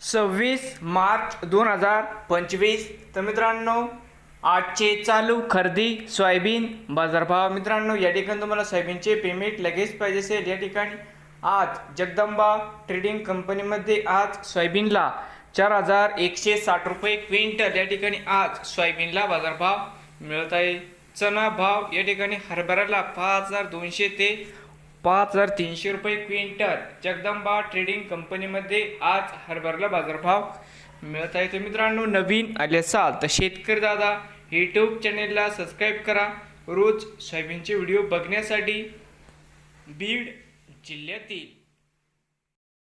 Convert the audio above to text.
सव्वीस मार्च दोन हजार पंचवीस. तर मित्रांनो आजचे चालू खरेदी सोयाबीन बाजारभाव. मित्रांनो या ठिकाणी तुम्हाला सोयाबीनचे पेमेंट लगेच पाहिजे असेल. या ठिकाणी आज जगदंबा ट्रेडिंग कंपनीमध्ये आज सोयाबीनला चार हजार एकशे साठ रुपये क्विंटल या ठिकाणी आज सोयाबीनला बाजारभाव मिळत आहे. चना भाव या ठिकाणी हरभऱ्याला पाच हजार दोनशे ते पाच हजार तीनशे रुपये क्विंटल जगदंबा ट्रेडिंग कंपनीमध्ये आज हरभरला बाजारभाव मिळत आहे. तर मित्रांनो नवीन आले असाल तर शेतकरी दादा यूट्यूब चॅनेलला सबस्क्राईब करा. रोज सोयाबीनचे व्हिडिओ बघण्यासाठी बीड जिल्ह्यातील